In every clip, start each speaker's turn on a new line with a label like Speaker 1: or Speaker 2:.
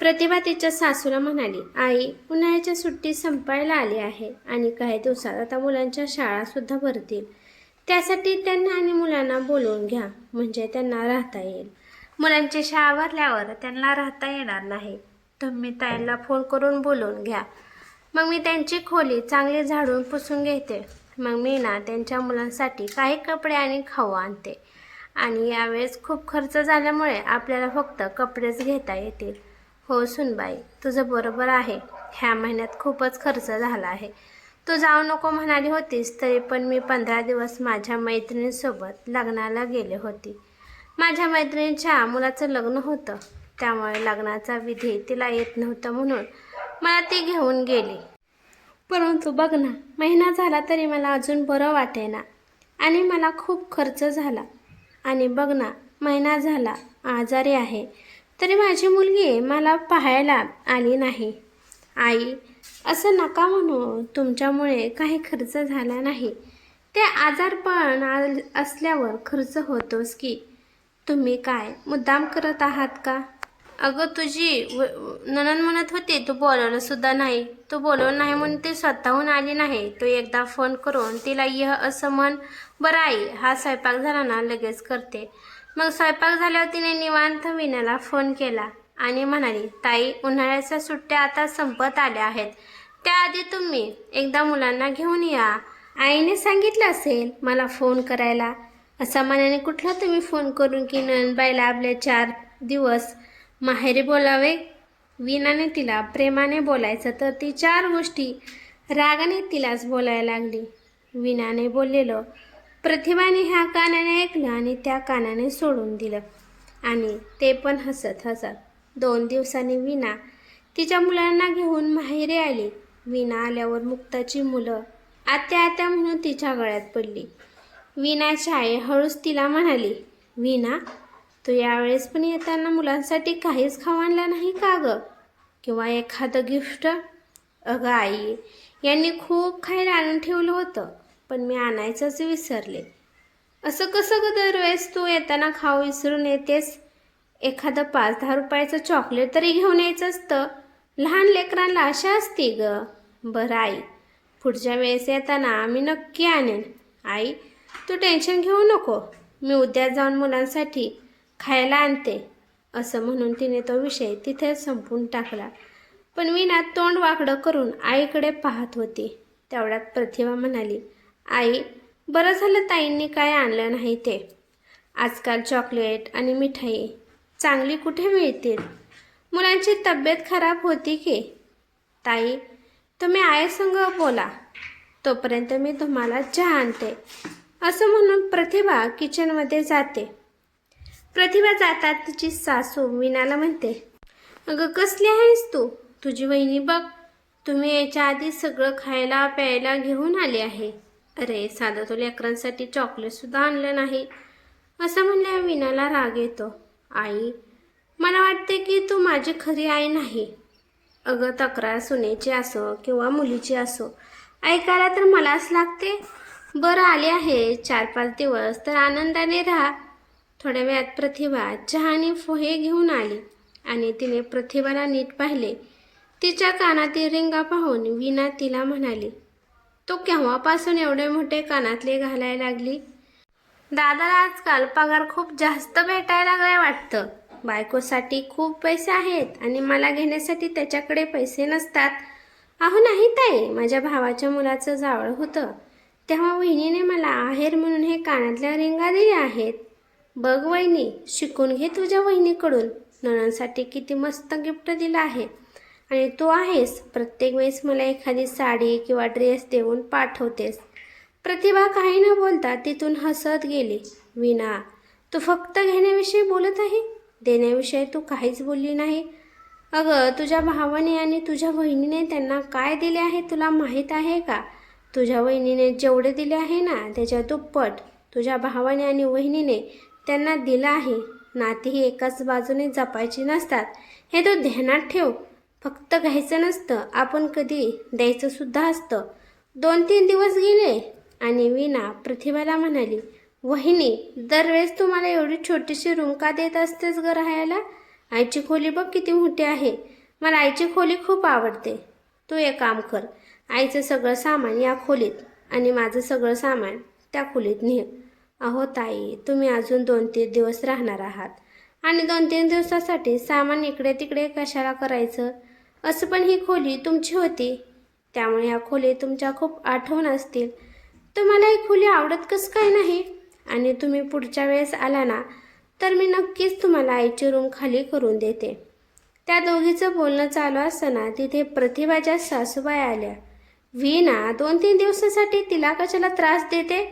Speaker 1: प्रतिभा तिच्या सासूला म्हणाली आई उन्हाळ्याच्या सुट्टी संपायला आली आहे आणि काही दिवसात आता मुलांच्या शाळा सुद्धा भरतील. त्यासाठी त्यांना आणि मुलांना बोलवून घ्या म्हणजे त्यांना राहता येईल. मुलांची शाळा भरल्यावर त्यांना राहता येणार नाही. तुम्ही ताईला फोन करून बोलवून घ्या. मग मी त्यांची खोली चांगली झाडून पुसून घेते. मग मी ना त्यांच्या मुलांसाठी काही कपडे आणि खाऊ आणते. आणि यावेळेस खूप खर्च झाल्यामुळे आपल्याला फक्त कपडेच घेता येतील. हो सुनबाई तुझं बरोबर आहे. ह्या महिन्यात खूपच खर्च झाला आहे. तू जाऊ नको म्हणाली होतीस तरी पण मी पंधरा दिवस माझ्या मैत्रिणीसोबत लग्नाला गेले होती. माझ्या मैत्रिणीच्या मुलाचं लग्न होतं. त्यामुळे लग्नाचा विधी तिला येत नव्हतं म्हणून मला ती घेऊन गेली. परंतु बघ ना महिना झाला तरी मला अजून बरं वाटेना. आणि मला खूप खर्च झाला. आणि बघ ना महिना झाला आजारी आहे. तरी माझी मुलगी मला पाहायला आली नाही. आई असं नका म्हणू. तुमच्यामुळे काही खर्च झाला नाही. ते आजारपण आल- असल्यावर खर्च होतोच की. तुम्ही काय मुद्दाम करत आहात का? अगं तुझी व- नणंद म्हणत होती तू बोलवलंसुद्धा नाही. तू बोलवलं नाही म्हणून ती स्वतःहून आली नाही. तू एकदा फोन करून तिला यह असं म्हण बरं आई हा स्वयंपाक झाला ना लगेच करते. मग स्वयंपाक झाल्यावर तिने निवांत विण्याला फोन केला आणि म्हणाली ताई उन्हाळ्याच्या सुट्ट्या आता संपत आल्या आहेत. त्याआधी तुम्ही एकदा मुलांना घेऊन या. आईने सांगितलं असेल मला फोन करायला. असा मनाने कुठला तुम्ही फोन करून की नंदबाईला आपले चार दिवस माहेरी बोलावे? विनाने तिला प्रेमाने बोलायचं तर ती चार गोष्टी रागाने तिलाच बोलायला लागली. विनाने बोललेलं प्रतिभाने ह्या कानाने ऐकलं आणि त्या कानाने सोडून दिलं. आणि ते पण हसत हसत दोन दिवसांनी विना तिच्या मुलांना घेऊन माहेरी आली. विना आल्यावर मुक्ताची मुलं आत्या आत्या म्हणून तिच्या गळ्यात पडली. विनाची आई हळूच तिला म्हणाली विना तू यावेळेस पण येताना मुलांसाठी काहीच खाऊ आणलं नाही का गं? किंवा एखादं गिफ्ट? अगं आई यांनी खूप खायला आणून ठेवलं होतं. पण मी आणायचंच विसरले. असं कसं ग दरवेळेस तू येताना खाऊ विसरून येतेस? एखादं पाच दहा रुपयाचं चॉकलेट तरी घेऊन यायचं असतं. लहान लेकरांना आशा असते ग. बरं आई पुढच्या वेळेस येताना आम्ही नक्की आणेन. आई तू टेन्शन घेऊ नको. मी उद्या जाऊन मुलांसाठी खायला आणते. असं म्हणून तिने तो विषय तिथेच संपून टाकला. पण मीना तोंड वाकडं करून आईकडे पाहत होती. तेवढ्यात प्रतिभा म्हणाली आई बरं झालं ताईंनी काय आणलं नाही ते. आजकाल चॉकलेट आणि मिठाई चांगली कुठे मिळतील? मुलांची तब्येत खराब होती की? ताई तुम्ही आईसंग बोला. तोपर्यंत मी तुम्हाला चहा आणते. असं म्हणून प्रतिभा किचनमध्ये जाते. प्रतिभा जातात तिची सासू मीनाला म्हणते अगं कसली आहेस तू? तुझी वहिनी बघ. तुम्ही याच्या आधी सगळं खायला प्यायला घेऊन आले आहे. अरे साधं तो लेकरांसाठी चॉकलेटसुद्धा आणलं नाही. असं म्हणल्या विनाला राग येतो. आई मला वाटते की तू माझी खरी आई नाही. अगं तक्रार सुनेची असो किंवा मुलीची असो ऐकायला तर मलाच लागते. बरं आले आहे चार पाच दिवस तर आनंदाने राहा. थोड्या वेळात प्रतिभा चहा आणि पोहे घेऊन आली आणि तिने प्रतिभाला नीट पाहिले. तिच्या कानातील रिंगा पाहून विना तिला म्हणाली तो केव्हापासून एवढे मोठे कानातले घालायला लागली? दादाला आजकाल पगार खूप जास्त भेटायला लागलाय वाटतं. बायकोसाठी खूप पैसे आहेत आणि मला घेण्यासाठी त्याच्याकडे पैसे नसतात. अहो नाही ताई माझ्या भावाच्या मुलाचं जावळ होतं. तेव्हा वहिनीने मला आहेर म्हणून हे कानातल्या रिंगा दिल्या आहेत. बघ वहिनी शिकून घे तुझ्या वहिनीकडून. नणंदसाठी किती मस्त गिफ्ट दिलं आहे. आणि तू आहेस. प्रत्येक वेळेस मला एखादी साडी किंवा ड्रेस देऊन पाठवतेस. प्रतिभा काही न बोलता तिथून हसत गेली. विना तू फक्त घेण्याविषयी बोलत आहे? देण्याविषयी तू काहीच बोलली नाही. अगं तुझ्या भावाने आणि तुझ्या बहिणीने त्यांना काय दिले आहे तुला माहीत आहे का? तुझ्या वहिनीने जेवढे दिले आहे ना त्याच्या दुप्पट तुझ्या भावाने आणि वहिनीने त्यांना दिलं आहे. नाती ही एकाच बाजूने जपायची नसतात. हे तू ध्यानात ठेव. फक्त घ्यायचं नसतं आपण कधी द्यायचंसुद्धा असतं. दोन तीन दिवस गेले आणि विना प्रतिभाला म्हणाली वहिनी दरवेळेस तुम्हाला एवढी छोटीशी रूम का देत असतेस ग राहायला? आईची खोली बघ किती मोठी आहे. मला आईची खोली खूप आवडते. तू एक काम कर आईचं सगळं सामान या खोलीत आणि माझं सगळं सामान त्या खोलीत ने अहो ताई तुम्ही अजून दोन तीन दिवस राहणार आहात. आणि दोन तीन दिवसासाठी सामान इकडे तिकडे कशाला करायचं? असं पण ही खोली तुमची होती. त्यामुळे ह्या खोली तुमच्या खूप आठवण असतील. तुम्हाला ही खोली आवडत कसं काय नाही? आणि तुम्ही पुढच्या वेळेस आला ना तर मी नक्कीच तुम्हाला आईची रूम खाली करून देते. त्या दोघीचं बोलणं चालू असताना तिथे प्रतिभाच्या सासूबाई आल्या. वीणा दोन तीन दिवसासाठी तिला कशाला त्रास देते?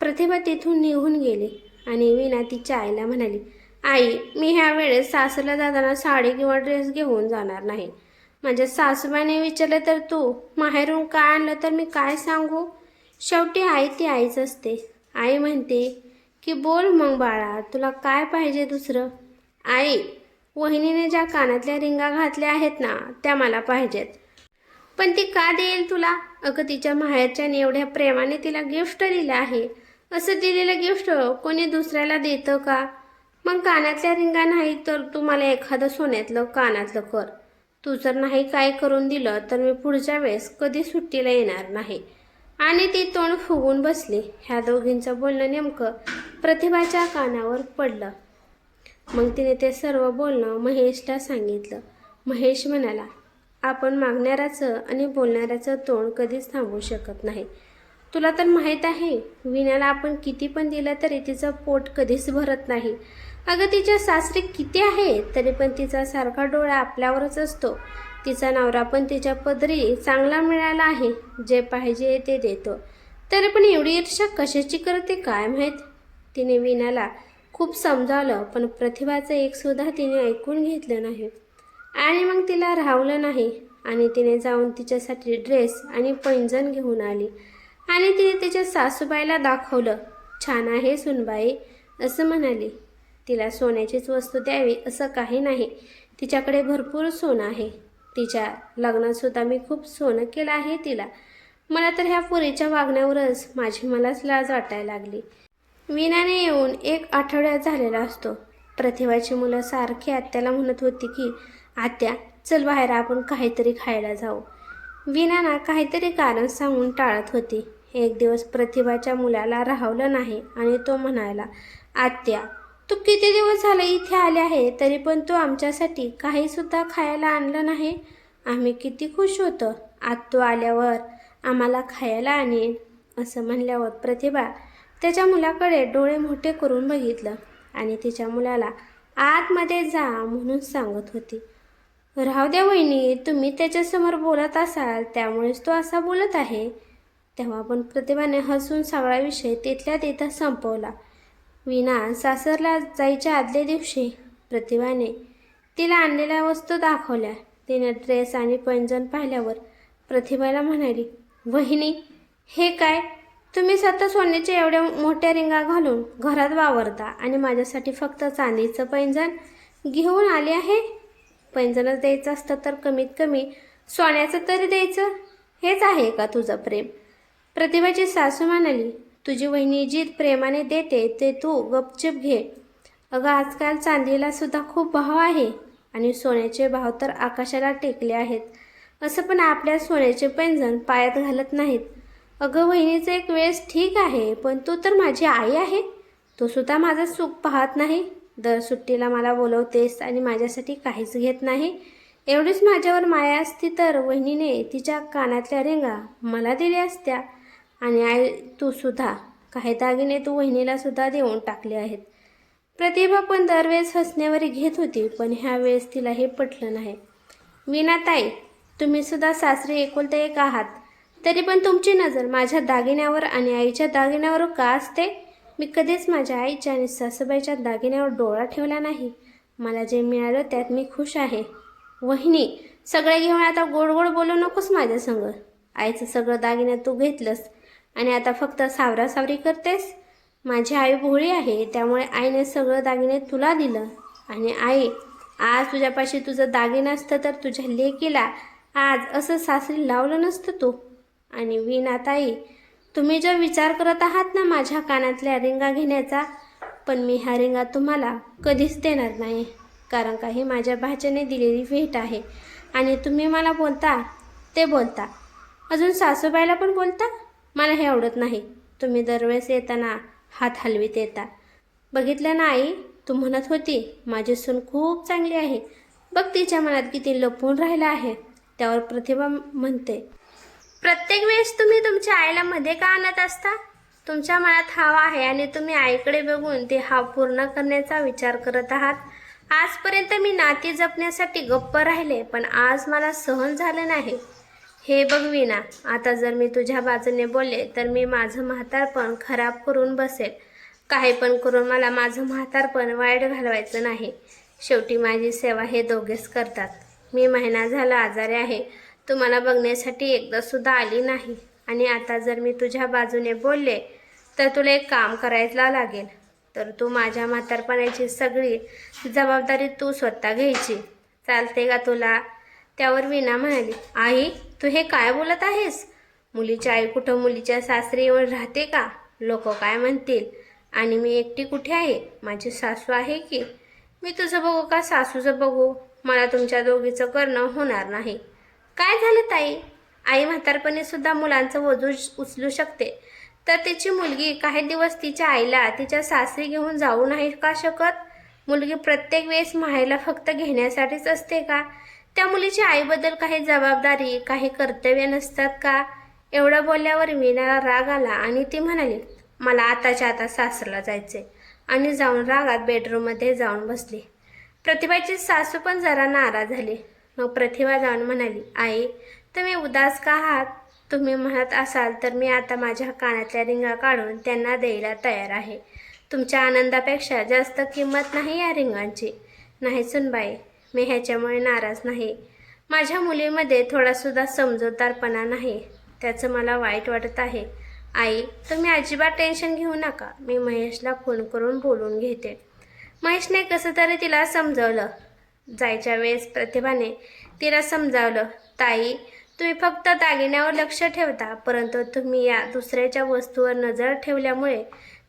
Speaker 1: प्रतिभा तिथून निघून गेली आणि वीणा तिच्या आईला म्हणाली आई मी ह्या वेळेस सासरला जाताना साडी किंवा ड्रेस घेऊन जाणार नाही. माझ्या सासूबाईने विचारलं तर तू माहेरून काय आणलं तर मी काय सांगू? शेवटी आई ती आईच असते. आई म्हणते की बोल मग बाळा तुला काय पाहिजे दुसरं? आई वहिनीने ज्या कानातल्या रिंगा घातल्या आहेत ना त्या मला पाहिजेत. पण ती का देईल तुला? अगं तिच्या माहेरच्याने एवढ्या प्रेमाने तिला गिफ्ट दिलं आहे. असं दिलेलं गिफ्ट कोणी दुसऱ्याला देतं का? मग कानातल्या रिंगा नाही तर तू मला एखादं सोन्यातलं कानातलं कर. तू जर नाही काय करून दिलं तर मी पुढच्या वेळेस कधी सुट्टीला येणार नाही. आणि ती तोंड फुगून बसली. ह्या दोघींचं बोलणं नेमकं प्रतिभाच्या कानावर पडलं. मग तिने ते सर्व बोलणं महेशला सांगितलं. महेश म्हणाला आपण मागणाऱ्याचं आणि बोलणाऱ्याचं तोंड कधीच थांबवू शकत नाही. तुला तर माहीत आहे विण्याला आपण किती पण दिलं तरी तिचं पोट कधीच भरत नाही. अगं तिच्या सासरे किती आहे तरी पण तिचा सारखा डोळा आपल्यावरच असतो. तिचा नवरा पण तिच्या पदरी चांगला मिळाला आहे जे पाहिजे ते देतो. तरी पण एवढी ईर्षा कशाची करते काय माहीत? तिने विनाला खूप समजावलं पण प्रतिभाचं एकसुद्धा तिने ऐकून घेतलं नाही. आणि मग तिला राहवलं नाही आणि तिने जाऊन तिच्यासाठी ड्रेस आणि पैंजण घेऊन आली. आणि तिने तिच्या सासूबाईला दाखवलं छान आहे सुनबाई असं म्हणाली. तिला सोन्याचीच वस्तू द्यावी असं काही नाही. तिच्याकडे भरपूर सोनं आहे. तिच्या लग्नातसुद्धा मी खूप सोनं केलं आहे तिला. मला तर ह्या पुरीच्या वागण्यावरच माझी मलाच लाज वाटायला लागली. विनाने येऊन एक आठवड्यात झालेला असतो. प्रतिभाची मुलं सारखी आत्याला म्हणत होती की आत्या चल बाहेर आपण काहीतरी खायला जाऊ. विनाना काहीतरी कारण सांगून टाळत होती. एक दिवस प्रतिभाच्या मुलाला राहवलं नाही आणि तो म्हणाला आत्या तू किती दिवस झाले इथे आले आहे तरी पण तू आमच्यासाठी काहीसुद्धा खायला आणलं नाही. आम्ही किती खुश होतो. आज तू आल्यावर आम्हाला खायला आणेन असं म्हणल्यावर प्रतिभा त्याच्या मुलाकडे डोळे मोठे करून बघितलं आणि तिच्या मुलाला आतमध्ये जा म्हणून सांगत होती. राहू द्या वहिनी तुम्ही त्याच्यासमोर बोलत असाल त्यामुळेच तो असा बोलत आहे. तेव्हा पण प्रतिभाने हसून सगळा विषय तिथल्या तिथं संपवला. विना सासरला जायच्या आदल्या दिवशी प्रतिभाने तिला आणलेल्या वस्तू दाखवल्या. तिने ड्रेस आणि पैंजण पाहिल्यावर प्रतिभाला म्हणाली वहिनी हे काय? तुम्ही स्वतः सोन्याच्या एवढ्या मोठ्या रिंगा घालून घरात वावरता आणि माझ्यासाठी फक्त चांदीचं पैंजण घेऊन आले आहे? पैंजणच द्यायचं असतं तर कमीत कमी सोन्याचं तरी द्यायचं. हेच आहे का तुझं प्रेम? प्रतिभाची सासू म्हणाली तुझी वहिनी जी प्रेमाने देते ते तू गपचूप घे. अगं आजकाल चांदीला सुद्धा खूप भाव आहे आणि सोन्याचे भाव तर आकाशाला टेकले आहेत. असं पण आपल्या सोन्याचे पैंजण पायात घालत नाहीत. अगं वहिनीचं एक वेळेस ठीक आहे पण तू तर माझी आई आहे. तो सुद्धा माझं सुख पाहत नाही. दर सुट्टीला मला बोलवतेस आणि माझ्यासाठी काहीच घेत नाही. एवढीच माझ्यावर माया असती तर वहिनीने तिच्या कानातल्या रेंगा मला दिल्या असत्या. आणि आई तू सुद्धा काही दागिने तू वहिनीलासुद्धा देऊन टाकले आहेत. प्रतिभा पण दरवेळेस हसण्यावरी घेत होती पण ह्या वेळेस तिला हे पटलं नाही. विनाताई तुम्हीसुद्धा सासरे एकुलते एक आहात. तरी पण तुमची नजर माझ्या दागिन्यावर आणि आईच्या दागिन्यावर का असते? मी कधीच माझ्या आईच्या आणि सासूबाईच्या दागिन्यावर डोळा ठेवला नाही. मला जे मिळालं त्यात मी खुश आहे. वहिनी सगळे घेऊन आता गोड गोड बोलू नकोस माझ्या संग. आईचं सगळं दागिन्यात तू घेतलंस. आणि आता फक्त सावरासावरी करतेस. माझी आई भोळी आहे त्यामुळे आईने सगळं दागिने तुला दिलं. आणि आई आज तुझ्यापाशी तुझं दागिनं असतं तर तुझ्या लेकीला आज असं सासरी लावलं नसतं तू. आणि वीणा ताई तुम्ही जो विचार करत आहात ना माझ्या कानातल्या रिंगा घेण्याचा पण मी ह्या रिंगा तुम्हाला कधीच देणार नाही. कारण का ही माझ्या भाच्याने दिलेली भेट आहे. आणि तुम्ही मला बोलता ते बोलता. अजून सासूबाईला पण बोलता? मला हे आवडत नाही. तुम्ही दरवेळेस येताना हात हलवीत येता. बघितलं ना आई तू म्हणत होती माझी सून खूप चांगली आहे. बघ तिच्या मनात किती लपून राहिलं आहे. त्यावर प्रतिभा म्हणते प्रत्येक वेळेस तुम्ही तुमच्या आईला मध्ये का आणत असता? तुमच्या मनात हवा आहे आणि तुम्ही आईकडे बघून ते हा पूर्ण करण्याचा विचार करत आहात. आजपर्यंत मी नाती जपण्यासाठी गप्प राहिले पण आज मला सहन झालं नाही. हे बघ विना आता जर मी तुझ्या बाजूने बोलले तर मी माझं म्हातारपण खराब करून बसेल. काही पण करून मला माझं म्हातारपण वाईट घालवायचं नाही. शेवटी माझी सेवा हे दोघेच करतात. मी महिना झाला आजारी आहे. तुम्हाला बघण्यासाठी एकदा सुद्धा आली नाही. आणि आता जर मी तुझ्या बाजूने बोलले तर तुला एक काम करायला लागेल. तर तू माझ्या म्हातारपणाची सगळी जबाबदारी तू स्वतः घ्यायची. चालते का तुला? त्यावर विना म्हणाली आई तू हे काय बोलत आहेस? मुलीची आई कुठं मुलीच्या सासरी येऊन राहते का? लोक काय म्हणतील? आणि मी एकटी कुठे आहे? माझी सासू आहे की? मी तुझं बघू का सासूचं बघू? मला तुमच्या दोघीचं करणं होणार नाही. काय झालं ताई? आई म्हातारपणी सुद्धा मुलांचं वजू उचलू शकते. तर तिची मुलगी काही दिवस तिच्या आईला तिच्या सासरी घेऊन जाऊ नाही का शकत? मुलगी प्रत्येक वेळेस माहेला फक्त घेण्यासाठीच असते का? त्या मुलीच्या आईबद्दल काही जबाबदारी काही कर्तव्य नसतात का? एवढं बोलल्यावर मीनाला राग आला आणि ती म्हणाली मला आताच्या आता सासरला जायचे आणि जाऊन रागात बेडरूममध्ये जाऊन बसली. प्रतिभाची सासू पण जरा नाराज झाली. मग प्रतिभा जाऊन म्हणाली आई तुम्ही उदास का आहात? तुम्ही म्हणत असाल तर मी आता माझ्या कानातल्या रिंगा काढून त्यांना द्यायला तयार आहे. तुमच्या आनंदापेक्षा जास्त किंमत नाही या रिंगांची. नाही सुनबाई मी ह्याच्यामुळे नाराज नाही. माझ्या मुलीमध्ये थोडासुद्धा समजूतदारपणा नाही. त्याचं मला वाईट वाटत आहे. आई तुम्ही अजिबात टेन्शन घेऊ नका. मी महेशला फोन करून बोलून घेते. महेशने कसं तरी तिला समजावलं. जायच्या वेळेस प्रतिभाने तिला समजावलं ताई तुम्ही फक्त दागिन्यावर लक्ष ठेवता परंतु तुम्ही या दुसऱ्याच्या वस्तूवर नजर ठेवल्यामुळे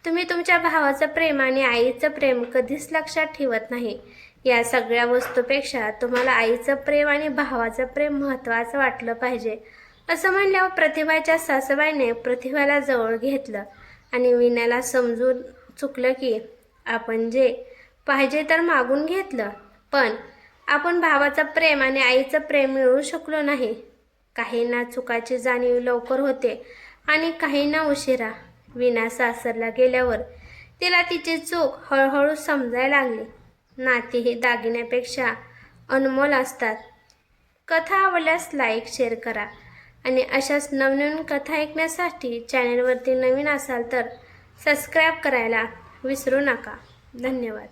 Speaker 1: तुम्ही तुमच्या भावाचं प्रेम आणि आईचं प्रेम कधीच लक्षात ठेवत नाही. या सगळ्या वस्तूपेक्षा तुम्हाला आईचं प्रेम आणि भावाचं प्रेम महत्त्वाचं वाटलं पाहिजे. असं म्हणल्यावर प्रतिभाच्या सासूबाईने प्रतिभाला जवळ घेतलं आणि विण्याला समजून चुकलं की आपण जे पाहिजे तर मागून घेतलं पण आपण भावाचं प्रेम आणि आईचं प्रेम मिळवू शकलो नाही. काहींना चुकाची जाणीव लवकर होते आणि काहींना उशिरा. विना सासरला गेल्यावर तिला तिची चूक हळूहळू समजायला लागली. नाती ही दागिन्यापेक्षा अनमोल असतात. कथा आवडल्यास लाईक शेअर करा. आणि अशाच नवनवीन कथा ऐकण्यासाठी चॅनलवरती नवीन असाल तर सबस्क्राईब करायला विसरू नका. धन्यवाद.